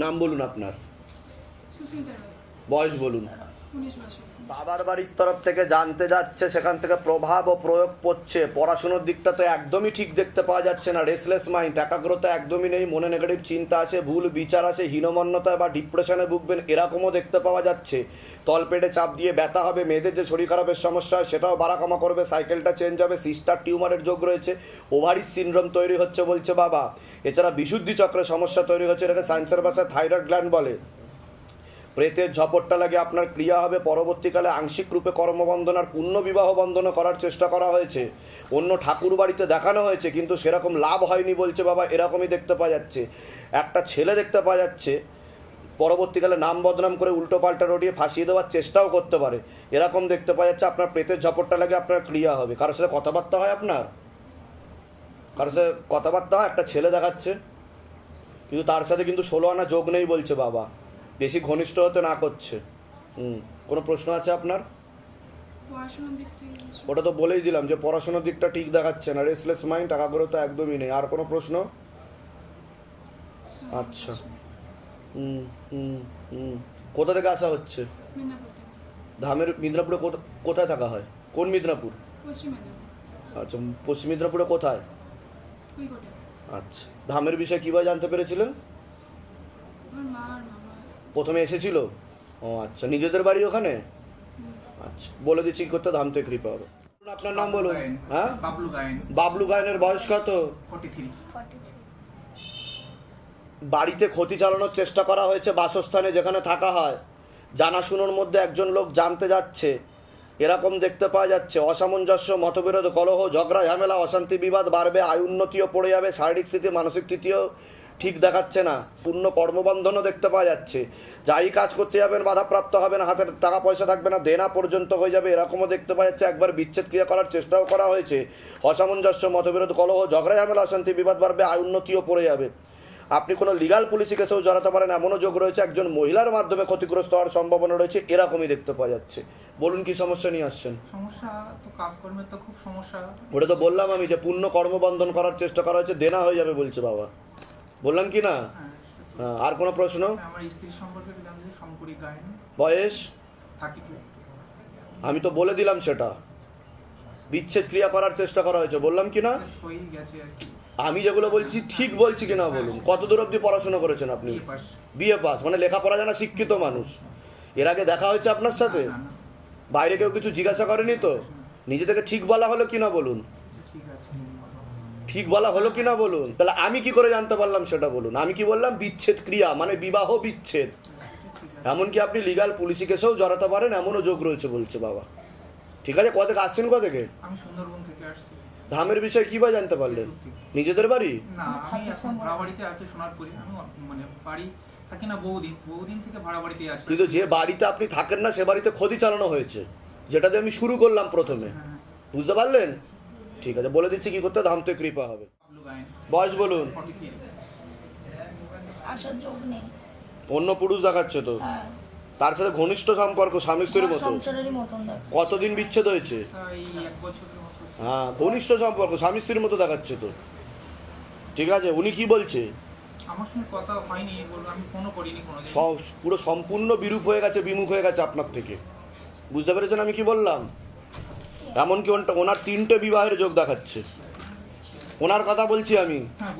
নাম বলুন আপনার। বয়স বলুন। বাবার বাড়ির তরফ থেকে জানতে যাচ্ছে, সেখান থেকে প্রভাব ও প্রয়োগ পড়ছে। পড়াশুনোর দিকটা তো একদমই ঠিক দেখতে পাওয়া যাচ্ছে না। রেসলেস মাইন্ড একাগ্রতা একদমই নেই, মনে নেগেটিভ চিন্তা আছে ভুল বিচার আছে হীনমন্যতা বা ডিপ্রেশনে ভুগবেন, এরকমও দেখতে পাওয়া যাচ্ছে। তলপেটে চাপ দিয়ে ব্যথা হবে, মেয়েদের যে শরীর খারাপের সমস্যা, সেটাও বাড়া কমা করবে সাইকেলটা চেঞ্জ হবে সিস্টার টিউমারের যোগ রয়েছে ওভারিস সিনড্রোম তৈরি হচ্ছে বলছে বাবা। এছাড়া বিশুদ্ধি চক্রের সমস্যা তৈরি হচ্ছে, এটাকে সায়েন্সের ভাষায় থাইরয়েড গ্ল্যান্ড বলে। প্রেতের ঝপটটা লাগে আপনার ক্রিয়া হবে। পরবর্তীকালে আংশিক রূপে কর্মবন্ধন আর পূর্ণ বিবাহ বন্ধন করার চেষ্টা করা হয়েছে। অন্য ঠাকুর বাড়িতে দেখানো হয়েছে, কিন্তু সেরকম লাভ হয়নি বলছে বাবা, এরকমই দেখতে পাওয়া যাচ্ছে। একটা ছেলে দেখতে পাওয়া যাচ্ছে, পরবর্তীকালে নাম বদনাম করে উল্টো পাল্টা রটিয়ে ফাঁসিয়ে দেওয়ার চেষ্টাও করতে পারে। এরকম দেখতে পাওয়া যাচ্ছে আপনার প্রেতের ঝপটটা লাগে আপনার ক্রিয়া হবে। কারোর সাথে কথাবার্তা হয় আপনার? কারোর সাথে কথাবার্তা হয়? একটা ছেলে দেখাচ্ছে, কিন্তু তার সাথে কিন্তু ষোলো আনা যোগ নেই বলছে বাবা। বেশি ঘনিষ্ঠ হতে না করছে। হুম কোনো প্রশ্ন আছে আপনার? ওটা তো বলেই দিলাম যে পড়াশোনার দিকটা ঠিক দেখাচ্ছে না রেসলেস মাইন্ড টাকা করে তো একদমই নেই আর কোনো প্রশ্ন? আচ্ছা। হুম হুম হুম। কোথা থেকে আসা হচ্ছে? ধামের মিদনাপুরে কোথা- কোথায় থাকা হয়? কোন মিদনাপুর? আচ্ছা পশ্চিম মিদনাপুরে কোথায়? আচ্ছা। ধামের বিষয়ে কীভাবে জানতে পেরেছিলেন? প্রথমে এসেছিল? ও আচ্ছা নিজেদের বাড়ি ওখানে? আচ্ছা বলে দিচ্ছি কি করতে ধামতে কৃপা হবে। আপনার নাম বলুন। হ্যাঁ? বাবলু গায়েন। বাবলু গায়নের বয়স কত? বাড়িতে ক্ষতি চালানোর চেষ্টা করা হয়েছে বাসস্থানে যেখানে থাকা হয়। জানাশুনোর মধ্যে একজন লোক জানতে যাচ্ছে। এরকম দেখতে পাওয়া যাচ্ছে অসামঞ্জস্য মতবিরোধ কলহ ঝগড়া ঝামেলা অশান্তি বিবাদ বাড়বে আয় উন্নতিও পড়ে যাবে শারীরিক স্থিতি মানসিক স্থিতিও ঠিক দেখাচ্ছে না। পূর্ণ কর্মবন্ধনও দেখতে পাওয়া যাচ্ছে। যাই কাজ করতে যাবেন বাধাপ্রাপ্ত হবেন হাতের টাকা পয়সা থাকবে না দেনা পর্যন্ত হয়ে যাবে এরকমও দেখতে পাওয়া যাচ্ছে। একবার বিচ্ছেদ ক্রিয়া করার চেষ্টাও করা হয়েছে। অসামঞ্জস্য মতবিরোধ কলহ ঝগড়া ঝামেলা অশান্তি বিবাদ বাড়বে উন্নতিও পড়ে যাবে। আপনি কোনো লিগাল পুলিশি কেসেও জড়াতে পারেন এমনও যোগ রয়েছে একজন মহিলার মাধ্যমে ক্ষতিগ্রস্ত হওয়ার সম্ভাবনা রয়েছে এরকমই দেখতে পাওয়া যাচ্ছে। বলুন কি সমস্যা নিয়ে আসছেন? সমস্যা তো কাজকর্মের তো খুব সমস্যা। ওটা তো বললাম আমি যে পূর্ণ কর্মবন্ধন করার চেষ্টা করা হয়েছে দেনা হয়ে যাবে বলছে বাবা। বললাম কি না? হ্যাঁ, হ্যাঁ, আর কোনো প্রশ্ন? আমার সম্পর্কে শঙ্করী গায়েন। বয়স? আমি তো বলে দিলাম সেটা। বিচ্ছেদ ক্রিয়া করার চেষ্টা করা হয়েছে বললাম কি না? কি। আমি যেগুলো বলছি ঠিক বলছি কিনা বলুন? কত দূর অবধি পড়াশোনা করেছেন আপনি? BA pass. মানে লেখাপড়া জানা শিক্ষিত মানুষ। এর আগে দেখা হয়েছে আপনার সাথে? বাইরে কেউ কিছু জিজ্ঞাসা করেনি তো? নিজে থেকে ঠিক বলা হলো কিনা বলুন? ঠিক বলা হলো কি না বলুন? তাহলে আমি কি করে জানতে পারলাম সেটা বলুন? আমি কি বললাম বিচ্ছেদ ক্রিয়া মানে বিবাহ বিচ্ছেদ। এমনকি আপনি লিগাল পুলিশি কেসেও জড়াতে পারেন এমনও যোগ রয়েছে বলছে বাবা। ঠিক আছে কত থেকে আসছেন কত থেকে আমি সুন্দরবন থেকে আসছি। ধামের বিষয়ে কি বা জানতে পারলেন? নিজেদের বাড়ি? না আমি এখন ভাড়া বাড়িতে আছি সোনারপুরে। আমি মানে বাড়ি থাকি না বহুদিন। বহুদিন থেকে ভাড়া বাড়িতে আছি। কিন্তু যে বাড়িতে আপনি থাকেন না সে বাড়িতে ক্ষতি চালানো হয়েছে যেটা দিয়ে আমি শুরু করলাম প্রথমে। হ্যাঁ, হ্যাঁ। বুঝতে পারলেন? ঠিক আছে বলে দিচ্ছি কি করতে ধামতে কৃপা হবে। বয়স বলুন। অন্য পুরুষ দেখাচ্ছে তো। হ্যাঁ। তার সাথে ঘনিষ্ঠ সম্পর্ক স্বামী স্ত্রীর মতো। কতদিন বিচ্ছেদ হয়েছে? এই এক বছরের মতো। হ্যাঁ ঘনিষ্ঠ সম্পর্ক স্বামী স্ত্রীর মতো দেখাচ্ছে তো। ঠিক আছে উনি কি বলছে? আমার সঙ্গে কথা হয়নি আমি ফোনও করিনি সব পুরো সম্পূর্ণ বিরূপ হয়ে গেছে বিমুখ হয়ে গেছে আপনার থেকে। বুঝতে পেরেছেন আমি কি বললাম? এমনকি ওনটা- ওনার তিনটে বিবাহের যোগ দেখাচ্ছে। ওনার কথা বলছি আমি। হ্যাঁ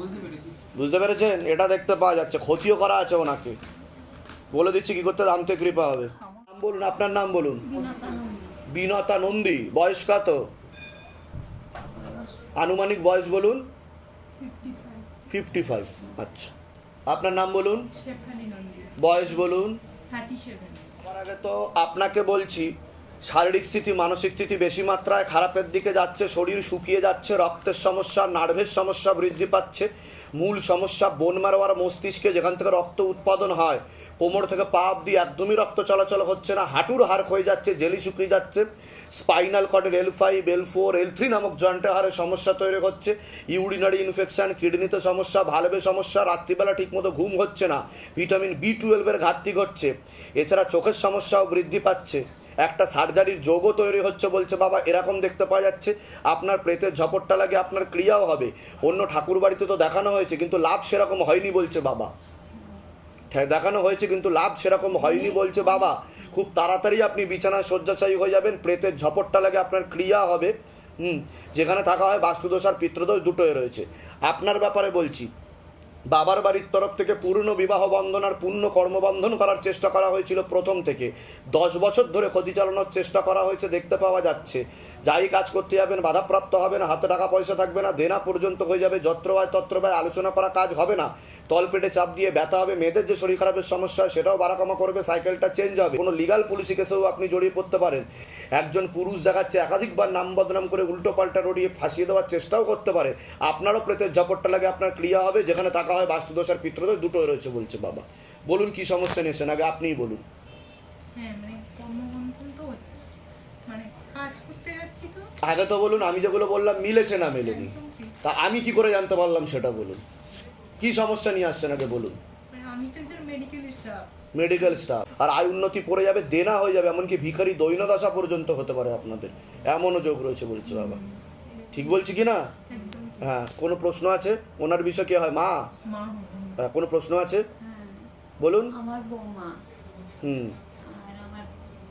বুঝতে পেরেছেন? এটা দেখতে পাওয়া যাচ্ছে ক্ষতিও করা আছে ওনাকে। বলে দিচ্ছি কি করতে দামতে কৃপা হবে। নাম বলুন আপনার নাম বলুন। বিনতা নন্দী বয়স কত? আনুমানিক বয়স বলুন। ফিফটি ফাইভ আচ্ছা। আপনার নাম বলুন। বয়স বলুন। 37 আগে তো আপনাকে বলছি শারীরিক স্থিতি, মানসিক স্থিতি বেশি মাত্রায় খারাপের দিকে যাচ্ছে, শরীর শুকিয়ে যাচ্ছে, রক্তের সমস্যা, নার্ভের সমস্যা বৃদ্ধি পাচ্ছে। মূল সমস্যা বোন মারো আর মস্তিষ্কে, যেখান থেকে রক্ত উৎপাদন হয়। কোমর থেকে পা অব্দি একদমই রক্ত চলাচল হচ্ছে না, হাঁটুর হাড় হয়ে যাচ্ছে, জেলি শুকিয়ে যাচ্ছে। Spinal কর্ডের L five L four L three নামক জয়েন্টে হারে সমস্যা তৈরি হচ্ছে। ইউরিনারি ইনফেকশন, কিডনিতে সমস্যা, ভালভে সমস্যা, রাত্রিবেলা ঠিকমতো ঘুম হচ্ছে না। ভিটামিন বি টুয়েলভের ঘাটতি ঘটছে। এছাড়া চোখের সমস্যাও বৃদ্ধি পাচ্ছে। একটা সার্জারির যোগও তৈরি হচ্ছে বলছে, বাবা, এরকম দেখতে পাওয়া যাচ্ছে। আপনার প্রেতের ঝপটটা লাগে, আপনার ক্রিয়াও হবে। অন্য ঠাকুর বাড়িতে তো দেখানো হয়েছে, কিন্তু লাভ সেরকম হয়নি বলছে, বাবা। দেখানো হয়েছে, কিন্তু লাভ সেরকম হয়নি বলছে, বাবা। খুব তাড়াতাড়ি আপনি বিছানায় শয্যাশায়ী হয়ে যাবেন, প্রেতের ঝপটটা লাগে, আপনার ক্রিয়া হবে। হুম, যেখানে থাকা হয় বাস্তুদোষ আর পিতৃদোষ দুটোই রয়েছে। আপনার ব্যাপারে বলছি বাবার বাড়ির তরফ থেকে পূর্ণ বিবাহ বন্ধন আর পূর্ণ কর্মবন্ধন করার চেষ্টা করা হয়েছিল প্রথম থেকে। দশ বছর ধরে ক্ষতি চালানোর চেষ্টা করা হয়েছে, দেখতে পাওয়া যাচ্ছে। যাই কাজ করতে যাবেন, বাধাপ্রাপ্ত হবে না হাতে টাকা পয়সা থাকবে না, দেনা পর্যন্ত হয়ে যাবে, যত্র হয় তত্র আলোচনা করা কাজ হবে না। তলপেটে চাপ দিয়ে ব্যথা হবে, মেয়েদের যে শরীর খারাপের সমস্যা সেটাও বাড়াকামা করবে, সাইকেলটা চেঞ্জ হবে। কোনো লিগাল পুলিশি কেসেও আপনি জড়িয়ে পড়তে পারেন। একজন পুরুষ দেখাচ্ছে একাধিকবার নাম বদনাম করে উল্টো পাল্টা রড়িয়ে ফাঁসিয়ে দেওয়ার চেষ্টাও করতে পারে। আপনারও প্রেতের ঝপটটা লাগে, আপনার ক্রিয়া হবে, যেখানে থাকা হয় বাস্তুদোষ আর পিত্রদোষ দুটোই রয়েছে বলছে বাবা। বলুন কি সমস্যা নিয়েছেন? আগে আপনিই বলুন। হ্যাঁ মানে মানে আগে তো বলুন আমি যেগুলো বললাম মিলেছে না মেলেনি। তা আমি কি করে জানতে পারলাম সেটা বলুন। কি সমস্যা নিয়ে আসছেন আগে বলুন। মানে আমি তো একজন মেডিকেল স্টাফ মেডিকেল স্টাফ আর আয় উন্নতি পড়ে যাবে দেনা হয়ে যাবে এমনকি ভিখারি দৈনদশা পর্যন্ত হতে পারে আপনাদের। এমনও যোগ রয়েছে বলছে বাবা। ঠিক বলছি কি না। হ্যাঁ কোনো প্রশ্ন আছে? ওনার বিষয় কি হয়? মা? মা হ্যাঁ, কোনো প্রশ্ন আছে? হ্যাঁ, বলুন। আমার বৌমা। হুম। আর আমার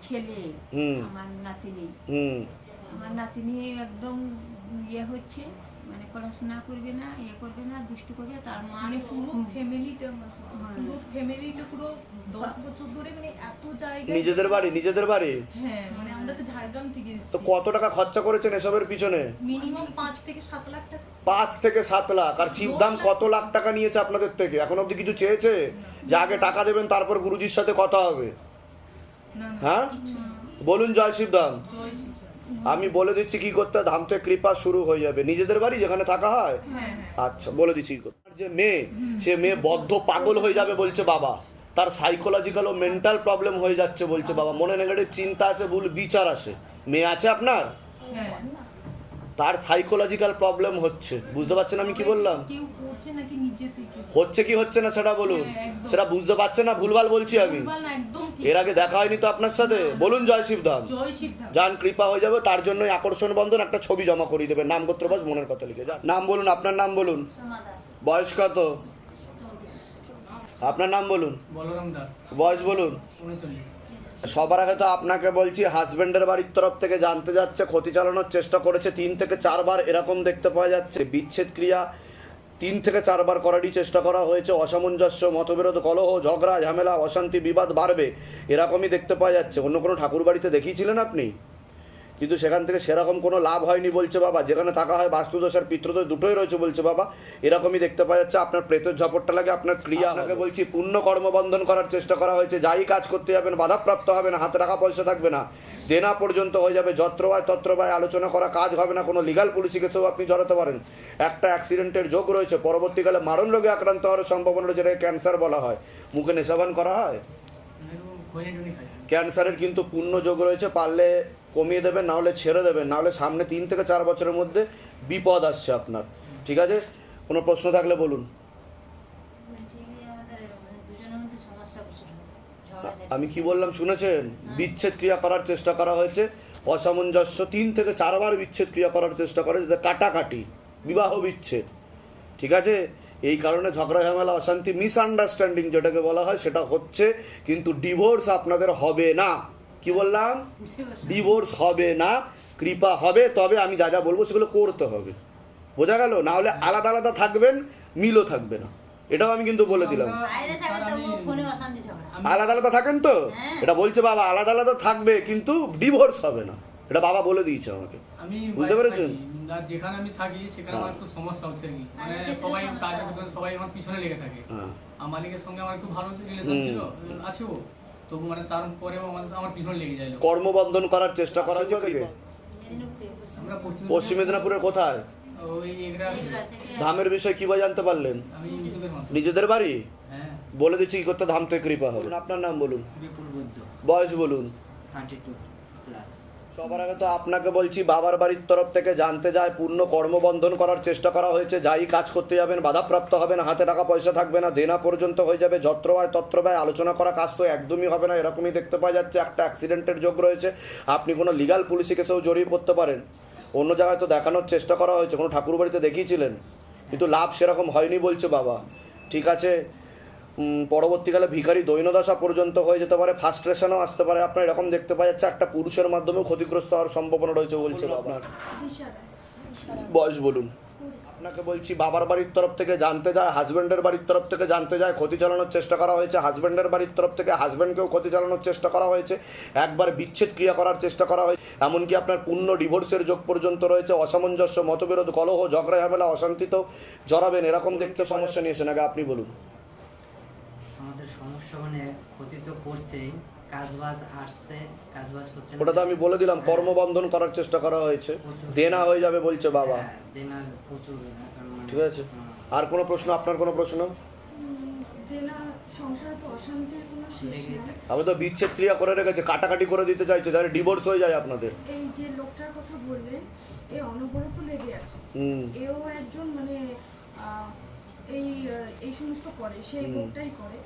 ছেলে। হুম। আমার নাতিনি। হুম। আমার নাতিনি একদম ইয়ে হচ্ছে মানে পড়াশোনা করবে না ইয়ে করবে না দুষ্টু করবে তার মানে পুরো ফ্যামিলিটা হ্যাঁ। পুরো ফ্যামিলিটা পুরো দশ বছর ধরে মানে এত জায়গায় নিজেদের বাড়ি নিজেদের বাড়ি? হ্যাঁ মানে আমরা তো ঝাড়গ্রাম থেকে এসেছি। তো কত টাকা খরচা করেছেন এসবের পিছনে? মিনিমাম পাঁচ থেকে সাত লাখ টাকা। পাঁচ থেকে সাত লাখ। আর শিবধাম কত লাখ টাকা। নিয়েছে আপনাদের থেকে? এখন অবধি কিছু চেয়েছে? যে আগে টাকা দেবেন তারপর গুরুজির সাথে কথা হবে? না না হ্যাঁ? বলুন জয় শিবধাম জয়। আমি বলে দিচ্ছি কি করতে ধাম ধামতে কৃপা শুরু হয়ে যাবে। নিজেদের বাড়ি যেখানে থাকা হয়? হ্যাঁ হ্যাঁ। আচ্ছা বলে দিচ্ছি কি করতে। যে মেয়ে সে মেয়ে বদ্ধ পাগল হয়ে যাবে বলছে বাবা। তার সাইকোলজিক্যাল ও মেন্টাল প্রবলেম হয়ে যাচ্ছে বলছে বাবা। মনে নেগেটিভ চিন্তা আছে ভুল বিচার আছে মেয়ে আছে আপনার? হ্যাঁ। তার সাইকোলজিক্যাল প্রবলেম হচ্ছে। বুঝতে পারছেন আমি কি বললাম? কেউ করছে নাকি নিজে থেকে? হচ্ছে কি হচ্ছে না সেটা বলুন। হ্যাঁ, সেটা বুঝতে পারছে না ভুলভাল বলছি আমি। ভুলভাল না, একদম ঠিক। এর আগে দেখা হয়নি তো আপনার সাথে? বলুন জয় শিবধাম শিব ধাম যান কৃপা হয়ে যাবে তার জন্যই আকর্ষণ বন্ধন একটা ছবি জমা করিয়ে দেবে নাম গোত্রবাজ মনের কথা লিখে যান। নাম বলুন আপনার নাম বলুন। বয়স কত? আপনার নাম বলুন। বলরাম দাস। বয়স বলুন। সবার আগে তো আপনাকে বলছি হাজবেন্ডের বাড়ির তরফ থেকে জানতে যাচ্ছে, ক্ষতি চালানোর চেষ্টা করেছে, তিন থেকে চারবার এরকম দেখতে পাওয়া যাচ্ছে। বিচ্ছেদ ক্রিয়া, তিন থেকে চারবার করারই চেষ্টা করা হয়েছে। অসামঞ্জস্য, মতবিরোধ, কলহ, ঝগড়া, ঝামেলা, অশান্তি, বিবাদ বাড়বে, এরকমই দেখতে পাওয়া যাচ্ছে। অন্য কোনো ঠাকুর বাড়িতে দেখিয়েছিলেন আপনি? কিন্তু সেখান থেকে সেরকম কোনো লাভ হয়নি বলছে বাবা। যেখানে থাকা হয় বাস্তুদোষ আর পিতৃদোষ দুটোই রয়েছে বলছে বাবা। এরকমই দেখতে পাওয়া যাচ্ছে। আপনার প্রেতের ঝপটটা লাগে আপনার ক্রিয়া আপনাকে বলছি পূর্ণ কর্মবন্ধন করার চেষ্টা করা হয়েছে। যাই কাজ করতে যাবেন বাধাপ্রাপ্ত হবে না হাতে টাকা পয়সা থাকবে না। দেনা পর্যন্ত হয়ে যাবে যত্র বায় তত্র বায় আলোচনা করা কাজ হবে না। কোনো লিগাল পুলিশি কেসেও আপনি জড়াতে পারেন। একটা অ্যাক্সিডেন্টের যোগ রয়েছে। পরবর্তীকালে মারণ রোগে আক্রান্ত হওয়ার সম্ভাবনা রয়েছে যেটাকে ক্যান্সার বলা হয়। মুখে নেশাবান করা হয়? ক্যান্সারের কিন্তু পূর্ণ যোগ রয়েছে। পারলে কমিয়ে দেবেন না হলে ছেড়ে দেবেন না হলে সামনে তিন থেকে চার বছরের মধ্যে বিপদ আসছে আপনার। ঠিক আছে? কোনো প্রশ্ন থাকলে বলুন। আমি কি বললাম শুনেছেন? বিচ্ছেদ ক্রিয়া করার চেষ্টা করা হয়েছে। অসামঞ্জস্য তিন থেকে চারবার বিচ্ছেদ ক্রিয়া করার চেষ্টা করে যাতে কাটাকাটি বিবাহ বিচ্ছেদ। ঠিক আছে? এই কারণে ঝগড়া ঝামেলা অশান্তি মিসআন্ডারস্ট্যান্ডিং যেটাকে বলা হয় সেটা হচ্ছে কিন্তু ডিভোর্স আপনাদের হবে না। কি বললাম? ডিভোর্স হবে না কৃপা হবে তবে আমি যা যা বলব সেগুলো করতে হবে। বোঝা গেল? না হলে আলাদা আলাদা থাকবেন মিলও থাকবে না। এটাও আমি কিন্তু বলে দিলাম। আলাদা আলাদা থাকেন তো? হ্যাঁ। এটা বলছে বাবা আলাদা আলাদা থাকবে কিন্তু ডিভোর্স হবে না। এটা বাবা বলে দিয়েছে আমাকে। বুঝতে পেরেছেন? যেখানে আমি থাকি সেখানে আমার একটু সমস্যা হচ্ছে মানে সবাই সমস্যা কাজের হয়। ভিতরে সবাই আমার পিছনে লেগে থাকে। হ্যাঁ। আমার সঙ্গে আমার একটু ভালো রিলেশন ছিল আছে ও তবু মানে তারপরেও আমার আমার পিছনে লেগে যায় কর্মবন্ধন করার চেষ্টা করা হয়েছে থেকে পশ্চিম আমরা পশ্চিম পশ্চিম মেদিনীপুরের কোথায়? ওই এগরা ধামের বিষয়ে কীভাবে জানতে পারলেন? আমি নিজেদের বাড়ি? হ্যাঁ। বলে দিচ্ছি কি করতে ধাম থেকে কৃপা হবে। আপনার নাম বলুন। বয়স বলুন। থার্টি টু প্লাস সবার আগে তো আপনাকে বলছি, বাবার বাড়ির তরফ থেকে জানতে যায়, পূর্ণ কর্মবন্ধন করার চেষ্টা করা হয়েছে, যাই কাজ করতে যাবেন, বাধাপ্রাপ্ত হবেন, হাতে টাকা পয়সা থাকবে না, দেনা পর্যন্ত হয়ে যাবে, যত্র হয় তত্র ব্যয়, আলোচনা করা কাজ তো একদমই হবে না, এরকমই দেখতে পাওয়া যাচ্ছে, একটা অ্যাক্সিডেন্টের যোগ রয়েছে, আপনি কোনো লিগাল পুলিশি কেসেও জড়িয়ে পড়তে পারেন, অন্য জায়গায় তো দেখানোর চেষ্টা করা হয়েছে, কোনো ঠাকুর বাড়িতে দেখিয়েছিলেন, কিন্তু লাভ সেরকম হয়নি বলছে বাবা, ঠিক আছে পরবর্তীকালে ভিখারি দৈনদশা পর্যন্ত হয়ে যেতে পারে ফার্স্ট্রেশনও আসতে পারে। আপনার এরকম দেখতে পাওয়া যাচ্ছে একটা পুরুষের মাধ্যমেও ক্ষতিগ্রস্ত হওয়ার সম্ভাবনা রয়েছে বলছে আপনার। বয়স বলুন। আপনাকে বলছি বাবার বাড়ির তরফ থেকে জানতে যায় হাজব্যান্ডের বাড়ির তরফ থেকে জানতে যায় ক্ষতি চালানোর চেষ্টা করা হয়েছে। হাজব্যান্ডের বাড়ির তরফ থেকে হাজব্যান্ডকেও ক্ষতি চালানোর চেষ্টা করা হয়েছে। একবার বিচ্ছেদ ক্রিয়া করার চেষ্টা করা হয়েছে। এমনকি আপনার পূর্ণ ডিভোর্সের যোগ পর্যন্ত রয়েছে। অসামঞ্জস্য মতবিরোধ কলহ ঝগড়া ঝামেলা অশান্তিতেও জড়াবেন এরকম দেখতে সমস্যা নিয়েছেন আগে আপনি বলুন। সমস্যা মানে ক্ষতি তো করছেই কাজবাজ আসছে কাজবাজ হচ্ছে ওটা তো আমি বলে দিলাম কর্মবন্ধন করার চেষ্টা করা হয়েছে। দেনা হয়ে যাবে বলছে বাবা। হ্যাঁ, প্রচুর। মানে- ঠিক আছে? আর কোনো প্রশ্ন? আপনার কোনো প্রশ্ন? দেনা সংসারে তো অশান্তির কোনো শেষ লেগে আমি তো বিচ্ছেদ ক্রিয়া করে রেখেছে কাটাকাটি করে দিতে চাইছে যাতে ডিভোর্স হয়ে যায় আপনাদের। এই যে লোকটার কথা বললেন এ অনবরত লেগে আছে। এও একজন মানে এই এই সমস্ত করে সেই হুম। লোকটাই করে।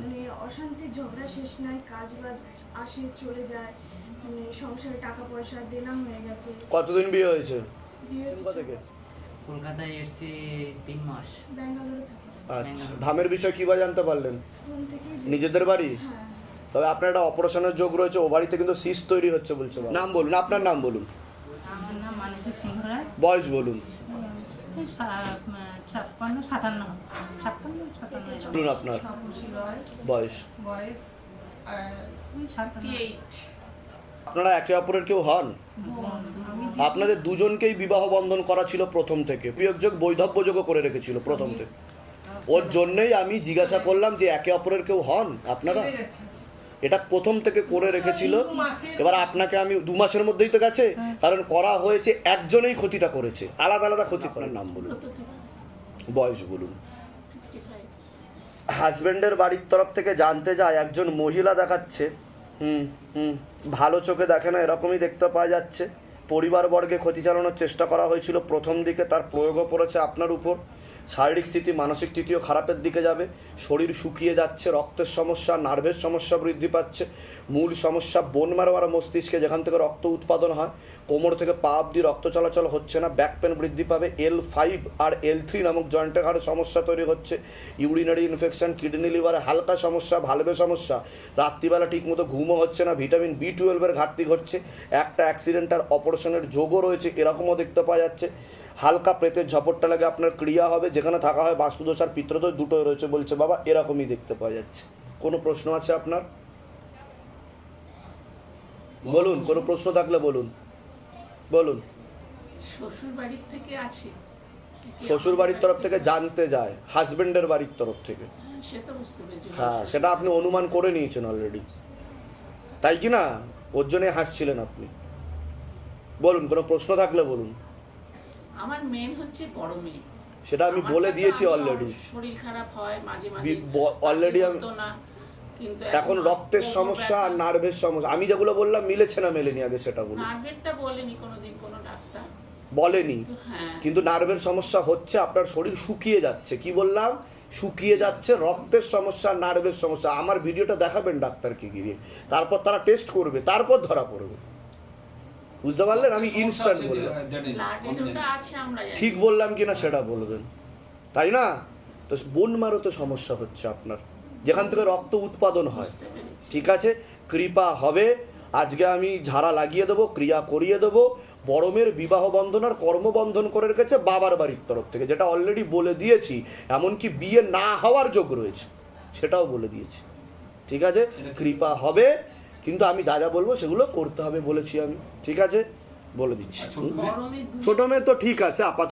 মানে অশান্তির ঝগড়া শেষ নাই কাজ বাজ আসে চলে যায়। মানে সংসারে টাকা পয়সা দেনা হয়ে গেছে। কতদিন বিয়ে হয়েছে? বিয়ে থেকে? কলকাতায় এসছি তিন মাস। ব্যাঙ্গালোরে থাকে। আচ্ছা ধামের বিষয় কি বা জানতে পারলেন? নিজেদের বাড়ি? হ্যাঁ তবে আপনার একটা অপারেশনের যোগ রয়েছে ও বাড়িতে কিন্তু সিস তৈরি হচ্ছে বলছে নাম বলুন আপনার নাম বলুন। আমার নাম মানসী সিংহ রায় বয়স বলুন। এই ছাপ্পান্ন সাতান্ন ছাপ্পান্ন সাতান্ন আপনার বয়স। আপনারা একে অপরের কেউ হন? আপনাদের দুজনকেই বিবাহ বন্ধন করা ছিল প্রথম থেকে। বিয়োগযোগ বৈধব্য যোগও করে রেখেছিল প্রথম থেকে। ওর জন্যই আমি জিজ্ঞাসা করলাম যে একে অপরের কেউ হন আপনারা? এটা প্রথম থেকে করে রেখেছিল। এবার আপনাকে আমি দু মাসের মধ্যেই তো গেছে। কারণ করা হয়েছে, একজনেই ক্ষতিটা করেছে। আলাদা আলাদা ক্ষতি করার নাম বলুন। বয়স বলুন। হাজবেন্ডের বাড়ির তরফ থেকে জানতে যায়, একজন মহিলা দেখাচ্ছে। হুম হুম, ভালো চোখে দেখে না, এরকমই দেখতে পাওয়া যাচ্ছে। পরিবারবর্গে ক্ষতি চালানোর চেষ্টা করা হয়েছিল। প্রথম দিকে তার প্রয়োগও পড়েছে আপনার উপর। শারীরিক স্থিতি, মানসিক স্থিতিও খারাপের দিকে যাবে। শরীর শুকিয়ে যাচ্ছে, রক্তের সমস্যা, নার্ভের সমস্যা বৃদ্ধি পাচ্ছে। মূল সমস্যা বোন মারোয়ার মস্তিষ্কে যেখান থেকে রক্ত উৎপাদন হয়, কোমর থেকে পা অব্দি রক্ত চলাচল হচ্ছে না ব্যাক পেন বৃদ্ধি পাবে। এল ফাইভ আর এল থ্রি নামক জয়েন্টের হাড়ে সমস্যা তৈরি হচ্ছে। ইউরিনারি ইনফেকশন কিডনি লিভারে হালকা সমস্যা ভালভে সমস্যা। রাত্রিবেলা ঠিকমতো ঘুমও হচ্ছে না ভিটামিন বি টুয়েলভের ঘাটতি ঘটছে। একটা অ্যাক্সিডেন্ট আর অপারেশনের যোগও রয়েছে, এরকমও দেখতে পাওয়া যাচ্ছে। হালকা প্রেতের ঝপটটা লাগে আপনার ক্রিয়া হবে যেখানে থাকা হয় বাস্তুদোষ আর পিত্রদোষ দুটোই রয়েছে বলছে বাবা এরকমই দেখতে পাওয়া যাচ্ছে। কোনো প্রশ্ন আছে আপনার? বলুন কোনো প্রশ্ন থাকলে বলুন। বলুন। শ্বশুর বাড়ির তরফ থেকে জানতে যায় হাজবেন্ডের বাড়ির তরফ থেকে। হ্যাঁ, হ্যাঁ সেটা আপনি অনুমান করে নিয়েছেন অলরেডি তাই কি না? ওর জন্যই হাসছিলেন আপনি। বলুন কোনো প্রশ্ন থাকলে বলুন। আমার মেন হচ্ছে বড় মেয়ে। সেটা আমি বলে দিয়েছি অলরেডি শরীর খারাপ হয় মাঝে মাঝে already আমি- কিন্তু এখন রক্তের সমস্যা আর নার্ভের সমস্যা। আমি যেগুলো বললাম মিলেছে না মেলেনি আগে সেটা বলুন। নার্ভেরটা বলেনি কোনোদিন কোনো ডাক্তার। বলেনি। হ্যাঁ। কিন্তু নার্ভের সমস্যা হচ্ছে আপনার শরীর শুকিয়ে যাচ্ছে। কি বললাম? শুকিয়ে যাচ্ছে রক্তের সমস্যা নার্ভের সমস্যা। আমার ভিডিওটা দেখাবেন ডাক্তারকে গিয়ে। তারপর তারা টেস্ট করবে তারপর ধরা পড়বে। বুঝতে পারলেন? আমি ইনস্ট্যান্ট বললাম। ঠিক বললাম কিনা সেটা বলবেন। তাই না? তো বোন মারোতে সমস্যা হচ্ছে আপনার। যেখান থেকে রক্ত উৎপাদন হয়। ঠিক আছে? কৃপা হবে। আজকে আমি ঝাড়া লাগিয়ে দেবো ক্রিয়া করিয়ে দেবো। বড়মের বিবাহ বন্ধন আর কর্মবন্ধন করে রেখেছে বাবার বাড়ির তরফ থেকে যেটা অলরেডি বলে দিয়েছি। এমনকি বিয়ে না হওয়ার যোগ রয়েছে সেটাও বলে দিয়েছি। ঠিক আছে? কৃপা হবে। কিন্তু আমি যা যা বলব সেগুলো করতে হবে বলেছি আমি। ঠিক আছে? বলে দিচ্ছি। ছোট মেয়ে তো ঠিক আছে আপাতত